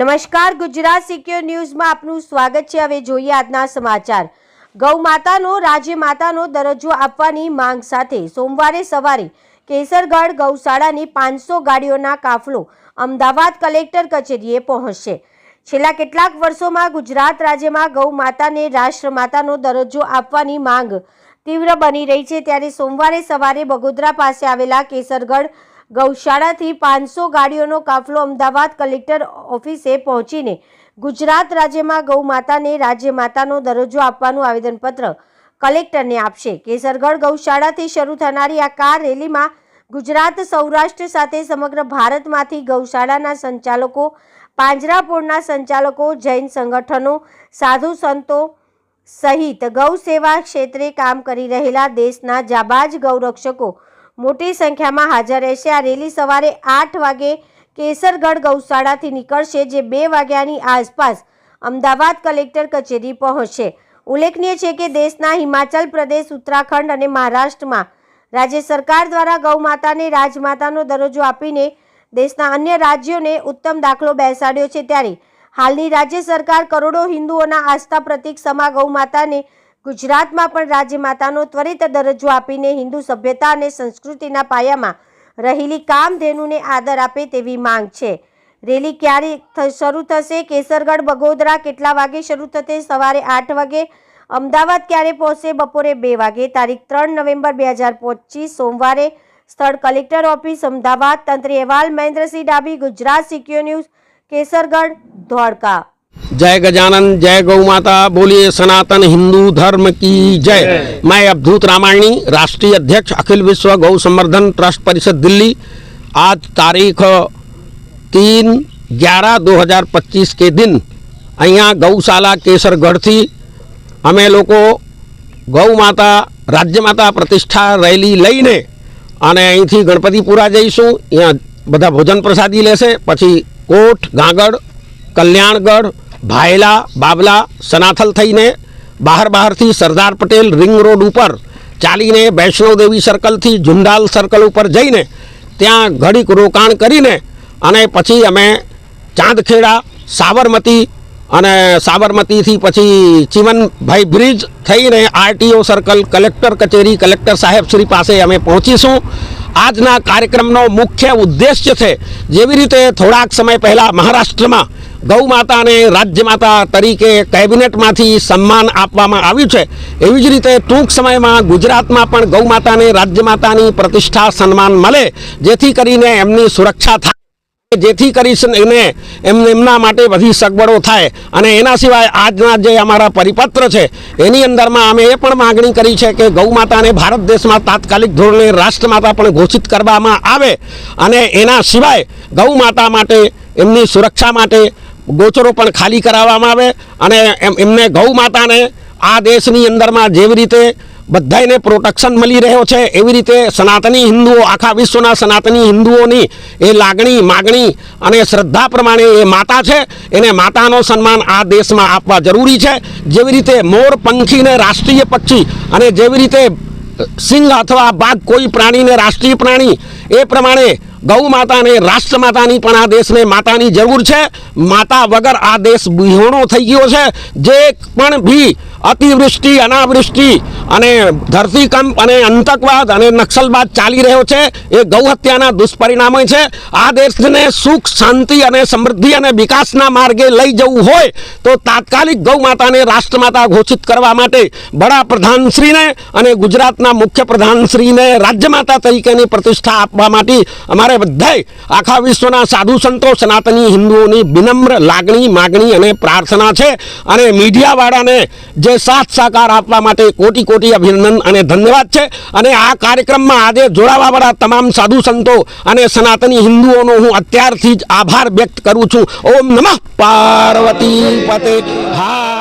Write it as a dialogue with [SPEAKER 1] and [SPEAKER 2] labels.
[SPEAKER 1] નમસ્કાર, ગુજરાત સિક્યોર ન્યૂઝમાં આપનું સ્વાગત છે. હવે જોઈએ આજના સમાચાર. ગૌ માતાનો, રાજ્ય માતાનો દરજ્જો આપવાની માંગ સાથે સોમવારે સવારે કેસરગઢ ગૌશાળાની પાંચસો ગાડીઓના કાફલો અમદાવાદ કલેક્ટર કચેરીએ પહોંચશે. છેલ્લા કેટલાક વર્ષોમાં ગુજરાત રાજ્યમાં ગૌ માતાને રાષ્ટ્રમાતાનો દરજ્જો આપવાની માંગ તીવ્ર બની રહી છે. ત્યારે સોમવારે સવારે બગોદરા પાસે આવેલા કેસરગઢ ગૌશાળાથી પાંચસો ગાડીઓનો કાફલો અમદાવાદ કલેક્ટર ઓફિસે પહોંચીને ગુજરાત રાજ્યમાં ગૌમાતાને રાજ્યમાતાનો રાજ્ય માતાનો દરજ્જો આપવાનું આવેદનપત્ર કલેક્ટરને આપશે. કેસરગઢ ગૌશાળાથી શરૂ થનારી આ કાર રેલીમાં ગુજરાત સૌરાષ્ટ્ર સાથે સમગ્ર ભારતમાંથી ગૌશાળાના સંચાલકો, પાંજરાપોળના સંચાલકો, જૈન સંગઠનો, સાધુ સંતો સહિત ગૌ સેવા ક્ષેત્રે કામ કરી રહેલા દેશના જાબાજ ગૌરક્ષકો મોટી સંખ્યામાં હાજર રહેશે. આ રેલી સવારે આઠ વાગે કેસરગઢ ગૌશાળાથી નીકળશે, જે બે વાગ્યાની આસપાસ અમદાવાદ કલેક્ટર કચેરી પહોંચશે. ઉલ્લેખનીય છે કે દેશના હિમાચલ પ્રદેશ, ઉત્તરાખંડ અને મહારાષ્ટ્રમાં રાજ્ય સરકાર દ્વારા ગૌ માતાને રાજમાતાનો દરજ્જો આપીને દેશના અન્ય રાજ્યોને ઉત્તમ દાખલો બેસાડ્યો છે. ત્યારે હાલની રાજ્ય સરકાર કરોડો હિન્દુઓના આસ્થા પ્રતિક સમા ગૌ માતાને ગુજરાતમાં પણ રાજ્યમાતાનો ત્વરિત દરજ્જો આપીને હિન્દુ સભ્યતા અને સંસ્કૃતિના પાયામાં રહેલી કામધેનુને આદર આપે તેવી માંગ છે. રેલી ક્યારે શરૂ થશે? કેસરગઢ બગોદરા કેટલા વાગે શરૂ થશે? સવારે આઠ વાગે. અમદાવાદ ક્યારે પહોંચશે? બપોરે બે વાગે. તારીખ ત્રણ નવેમ્બર બે હજાર પચીસ, સોમવારે. સ્થળ કલેક્ટર ઓફિસ, અમદાવાદ. તંત્રી અહેવાલ, મહેન્દ્રસિંહ ડાબી ગુજરાત, સિક્યો ન્યૂઝ, કેસરગઢ ધોળકા
[SPEAKER 2] जय गजानन जय गौ माता बोलिए सनातन हिंदू धर्म की जय मैं अवधूत रामायणी राष्ट्रीय अध्यक्ष अखिल विश्व गौ संवर्धन ट्रस्ट परिषद दिल्ली आज तारीख तीन ग्यारह दो हज़ार पच्चीस के दिन અહીંયા ગૌશાલા કેસરગઢથી અમે લોકો ગૌ માતા રાજ્ય માતા પ્રતિષ્ઠા રેલી લઈને અને અહીંથી ગણપતિપુરા જઈશું અહીંયા બધા ભોજન પ્રસાદી લેશે પછી કોટ ગાગડ કલ્યાણગઢ, ભાયલા, બાબલા, સનાથલ થઈને બહાર બહારથી સરદાર પટેલ રિંગ રોડ ઉપર ચાલીને વૈષ્ણોદેવી સર્કલથી ઝુંડાલ સર્કલ ઉપર જઈને ત્યાં ઘડીક રોકાણ કરીને અને પછી અમે ચાંદખેડા, સાબરમતી અને સાબરમતીથી પછી ચીમનભાઈ બ્રિજ થઈને આરટીઓ સર્કલ કલેક્ટર કચેરી, કલેક્ટર સાહેબ શ્રી પાસે અમે પહોંચીશું. આજના કાર્યક્રમનો મુખ્ય ઉદ્દેશ્ય છે, જેવી રીતે થોડાક સમય પહેલાં મહારાષ્ટ્રમાં ગૌ માતાને રાજ્ય માતા તરીકે કેબિનેટમાંથી સન્માન આપવામાં આવ્યું છે. એવી જ રીતે ટૂંક સમયમાં ગુજરાતમાં પણ ગૌ માતાને રાજ્ય માતાની પ્રતિષ્ઠા સન્માન મળે, જેથી કરીને એમની સુરક્ષા થાય. જેથી કરીને એમને એમના માટે બધી સગવડો થાય અને એના સિવાય આજના જે અમારા પરિપત્ર છે, એની અંદરમાં અમે એ પણ માગણી કરી છે કે ગૌ માતાને ભારત દેશમાં તાત્કાલિક ધોરણે રાષ્ટ્રમાતા પણ ઘોષિત કરવામાં આવે અને એના સિવાય ગૌ માતા માટે, એમની સુરક્ષા માટે ગોચરો પણ ખાલી કરાવવામાં આવે અને એમ એમને ગૌ માતાને આ દેશની અંદરમાં જેવી રીતે બધાને પ્રોટેક્શન મળી રહ્યો છે, એવી રીતે સનાતની હિન્દુઓ, આખા વિશ્વના સનાતની હિન્દુઓની એ લાગણી, માગણી અને શ્રદ્ધા પ્રમાણે એ માતા છે, એને માતાનો સન્માન આ દેશમાં આપવા જરૂરી છે. જેવી રીતે મોર પંખીને રાષ્ટ્રીય પક્ષી અને જેવી રીતે સિંહ અથવા બાઘ કોઈ પ્રાણીને રાષ્ટ્રીય પ્રાણી, એ પ્રમાણે ગૌ માતાને રાષ્ટ્ર માતાની પણ આ દેશને માતાની જરૂર છે. માતા વગર આ દેશ બિહોણો થઈ ગયો છે. જે પણ ભી અતિવૃષ્ટિ, અનાવૃષ્ટિ અને ધરતીકંપ અને આતંકવાદ અને નક્સલવાદ ચાલી રહ્યો છે. એ ગૌ હત્યાના દુષ્પરિણામો છે. આ દેશને સુખ, શાંતિ અને સમૃદ્ધિ અને વિકાસના માર્ગે લઈ જવું હોય તો તાત્કાલિક ગૌ માતાને રાષ્ટ્રમાતા ઘોષિત કરવા માટે વડાપ્રધાનશ્રીને અને ગુજરાતના મુખ્ય પ્રધાનશ્રીને રાજ્યમાતા તરીકેની પ્રતિષ્ઠા આપવા માટે અમારે બધાય આખા વિશ્વના સાધુ સંતો, સનાતની હિન્દુઓની વિનમ્ર લાગણી, માગણી અને પ્રાર્થના છે. અને મીડિયાવાળાને જે સાથ સાકાર આપવા માટે કોટી કોટી અભિનંદન અને ધન્યવાદ છે. અને આ કાર્યક્રમમાં આજે જોડાવાવાળા તમામ સાધુ સંતો અને સનાતની હિન્દુઓનો હું અત્યારથી જ આભાર વ્યક્ત કરું છું. ઓમ નમઃ. પાર્વતી પતે. હા.